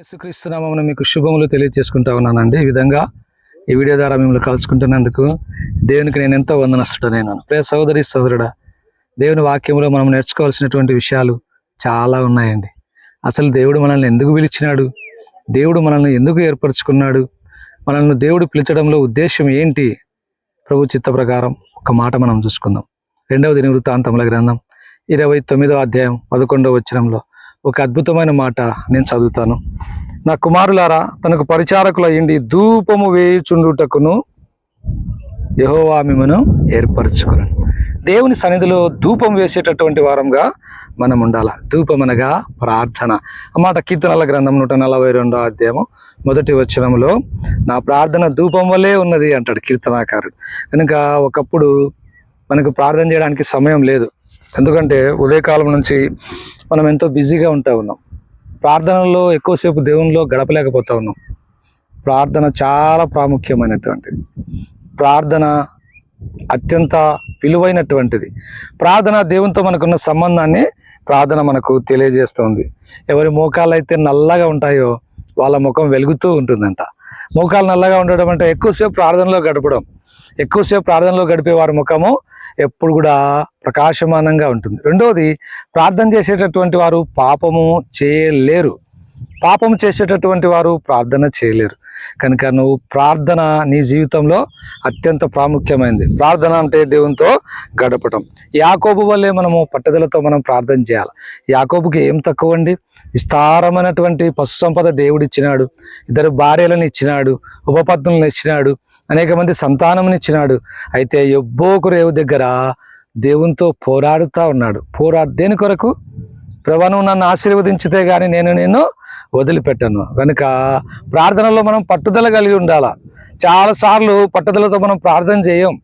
యేసుక్రీస్తునామం మీకు శుభములు తెలియజేసుకుంటా ఉన్నానండి. ఈ విధంగా ఈ వీడియో ద్వారా మిమ్మల్ని కలుసుకుంటున్నందుకు దేవునికి నేను ఎంతో వందనస్తుడనైనా. ప్రే సహోదరి సోదరుడా దేవుని వాక్యంలో మనం నేర్చుకోవాల్సినటువంటి విషయాలు చాలా ఉన్నాయండి. అసలు దేవుడు మనల్ని ఎందుకు పిలిచినాడు? దేవుడు మనల్ని ఎందుకు ఏర్పరచుకున్నాడు? మనల్ని దేవుడు పిలిచడంలో ఉద్దేశం ఏంటి? ప్రభు చిత్త ప్రకారం ఒక మాట మనం చూసుకుందాం. రెండవ దిన వృత్తాంతముల గ్రంథం ఇరవై తొమ్మిదో అధ్యాయం పదకొండవ వచనంలో ఒక అద్భుతమైన మాట నేను చదువుతాను. నా కుమారులారా తనకు పరిచారకులు అయ్యిండి ధూపము వేయుచుండుటకును యహోవా మిమ్మను ఏర్పరచుకుని దేవుని సన్నిధిలో ధూపం వేసేటటువంటి వారంగా మనం ఉండాలి ధూపం అనగా ప్రార్థన. అన్నమాట కీర్తనల గ్రంథం నూట నలభై రెండో అధ్యాయం మొదటి వచనంలో నా ప్రార్థన ధూపం వల్లే ఉన్నది అంటాడు కీర్తనాకారుడు. కనుక ఒకప్పుడు మనకు ప్రార్థన చేయడానికి సమయం లేదు. ఎందుకంటే ఉదయకాలం నుంచి మనం ఎంతో బిజీగా ఉంటా ఉన్నాం. ప్రార్థనలో ఎక్కువసేపు దేవునిలో గడపలేకపోతా ఉన్నాం. ప్రార్థన చాలా ప్రాముఖ్యమైనటువంటిది. ప్రార్థన అత్యంత విలువైనటువంటిది. ప్రార్థన దేవునితో మనకున్న సంబంధాన్ని ప్రార్థన మనకు తెలియజేస్తుంది. ఎవరి మోకాలు అయితే నల్లగా ఉంటాయో వాళ్ళ ముఖం వెలుగుతూ ఉంటుందంట. మోకాలు నల్లగా ఉండడం అంటే ఎక్కువసేపు ప్రార్థనలో గడపడం. ఎక్కువసేపు ప్రార్థనలో గడిపే వారి ముఖము ఎప్పుడు కూడా ప్రకాశమానంగా ఉంటుంది. రెండవది ప్రార్థన చేసేటటువంటి వారు పాపము చేయలేరు. పాపం చేసేటటువంటి వారు ప్రార్థన చేయలేరు. కనుక నువ్వు ప్రార్థన నీ జీవితంలో అత్యంత ప్రాముఖ్యమైనది. ప్రార్థన అంటే దేవునితో గడపటం. యాకోబు వల్లే మనము పట్టుదలతో మనం ప్రార్థన చేయాలి. యాకోబుకి ఏం తక్కువ అండి విస్తారమైనటువంటి పశు సంపద దేవుడు ఇచ్చినాడు ఇద్దరు భార్యలను ఇచ్చినాడు. ఉపపత్నులను ఇచ్చినాడు. అనేక మంది సంతానమునిచ్చినాడు అయితే ఎబ్బోకు రేవు దగ్గర దేవునితో పోరాడుతూ ఉన్నాడు. పోరా దేని కొరకు? ప్రభా నువ్వు నన్ను ఆశీర్వదించితే కానీ నేను నేను వదిలిపెట్టను. కనుక ప్రార్థనలో మనం పట్టుదల కలిగి ఉండాలా. చాలాసార్లు పట్టుదలతో మనం ప్రార్థన చేయం.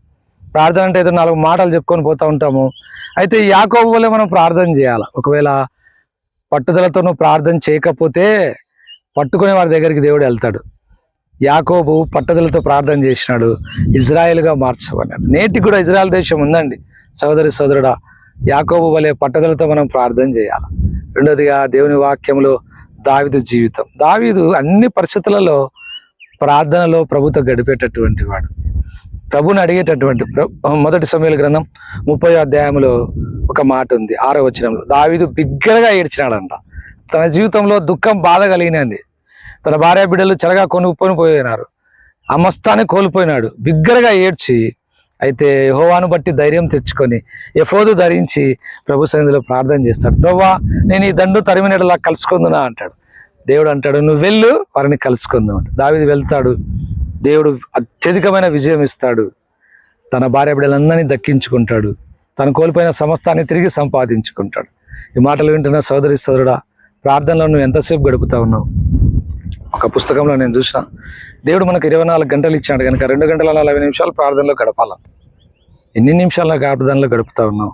ప్రార్థన అంటే ఏదో నాలుగు మాటలు చెప్పుకొని పోతూ ఉంటాము. అయితే యాకోబు వల్లే మనం ప్రార్థన చేయాలి. ఒకవేళ పట్టుదలతో నువ్వు ప్రార్థన చేయకపోతే పట్టుకునే వారి దగ్గరికి దేవుడు వెళ్తాడు. యాకోబు పట్టుదలతో ప్రార్థన చేసినాడు ఇజ్రాయెల్గా మార్చబడ్డాడు. నేటికి కూడా ఇజ్రాయెల్ దేశం ఉందండి. సోదరి సోదరుడా యాకోబు వలె పట్టుదలతో మనం ప్రార్థన చేయాలి? రెండోదిగా దేవుని వాక్యంలో దావిదు జీవితం. దావీదు అన్ని పరిస్థితులలో ప్రార్థనలో ప్రభుతో గడిపేటటువంటి వాడు. ప్రభుని అడిగేటటువంటి మొదటి సమయాల గ్రంథం ముప్పై అధ్యాయంలో ఒక మాట ఉంది ఆరో వచనంలో. దావీదు బిగ్గరగా ఏడ్చినాడంట. తన జీవితంలో దుఃఖం బాధ కలిగినది. తన భార్య బిడ్డలు చెరగా కొనుక్కొని పోయినారు. ఆ మొత్తాన్ని కోల్పోయినాడు. బిగ్గరగా ఏడ్చి అయితే యహోవాను బట్టి ధైర్యం తెచ్చుకొని ఎఫోదు ధరించి ప్రభు సన్నిధిలో ప్రార్థన చేస్తాడు. ప్రభా నేను ఈ దండు తరిమినలా కలుసుకుందునా? అంటాడు. దేవుడు అంటాడు నువ్వు వెళ్ళు వారిని కలుసుకుందాం. దావిది వెళ్తాడు. దేవుడు అత్యధికమైన విజయం ఇస్తాడు. తన భార్య బిడ్డలందరినీ దక్కించుకుంటాడు. తను కోల్పోయిన సమస్తాన్ని తిరిగి సంపాదించుకుంటాడు. ఈ మాటలు వింటున్న సోదరి సోదరుడా ప్రార్థనలో నువ్వు ఎంతసేపు గడుపుతా ఉన్నావు? ఒక పుస్తకంలో నేను చూసిన దేవుడు మనకు ఇరవై నాలుగు గంటలు ఇచ్చాడు కనుక రెండు గంటల నలభై నిమిషాలు ప్రార్థనలో గడపాలంట ఎన్ని నిమిషాలు ప్రార్థనలో గడుపుతా ఉన్నావు?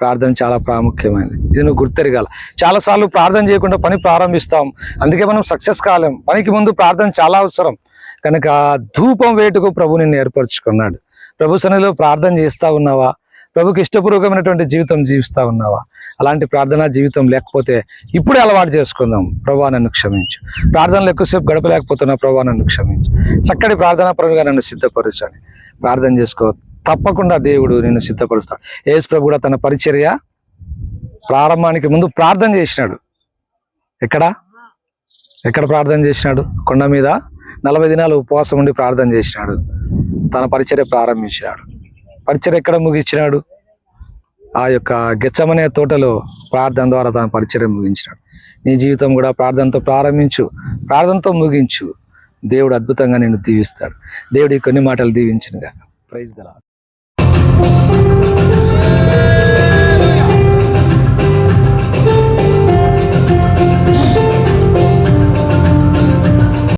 ప్రార్థన చాలా ప్రాముఖ్యమైనది. ఇది నువ్వు గుర్తెరగాల. చాలాసార్లు ప్రార్థన చేయకుండా పని ప్రారంభిస్తాం. అందుకే మనం సక్సెస్ కాలేం. పనికి ముందు ప్రార్థన చాలా అవసరం. కనుక ధూపం వేటుకు ప్రభు నిన్ను ఏర్పరచుకున్నాడు. ప్రభు సన్నిధిలో ప్రార్థన చేస్తా ఉన్నావా? ప్రభుకి ఇష్టపూర్వకమైనటువంటి జీవితం జీవిస్తా ఉన్నావా? అలాంటి ప్రార్థనా జీవితం లేకపోతే ఇప్పుడే అలవాటు చేసుకుందాం. ప్రభా నన్ను క్షమించు. ప్రార్థనలు ఎక్కువసేపు గడపలేకపోతున్నా ప్రభా నన్ను క్షమించు. చక్కటి ప్రార్థనా పరులుగా నన్ను సిద్ధపరచాలి ప్రార్థన చేసుకో. తప్పకుండా దేవుడు నిన్ను సిద్ధపరుస్తాడు. యేసు ప్రభు కూడా తన పరిచర్య ప్రారంభానికి ముందు ప్రార్థన చేసినాడు. ఎక్కడ? ఎక్కడ ప్రార్థన చేసినాడు? కొండ మీద నలభై దినాలు ఉపవాసం ఉండి ప్రార్థన చేసినాడు. తన పరిచర్య ప్రారంభించినాడు. పరిచయం ఎక్కడ ముగించినాడు? ఆ యొక్క గెచ్చమనే తోటలో ప్రార్థన ద్వారా తన పరిచయం ముగించినాడు. నీ జీవితం కూడా ప్రార్థనతో ప్రారంభించు ప్రార్థనతో ముగించు. దేవుడు అద్భుతంగా నేను దీవిస్తాడు. దేవుడి కొన్ని మాటలు దీవించినగా ప్రైజ్ దలా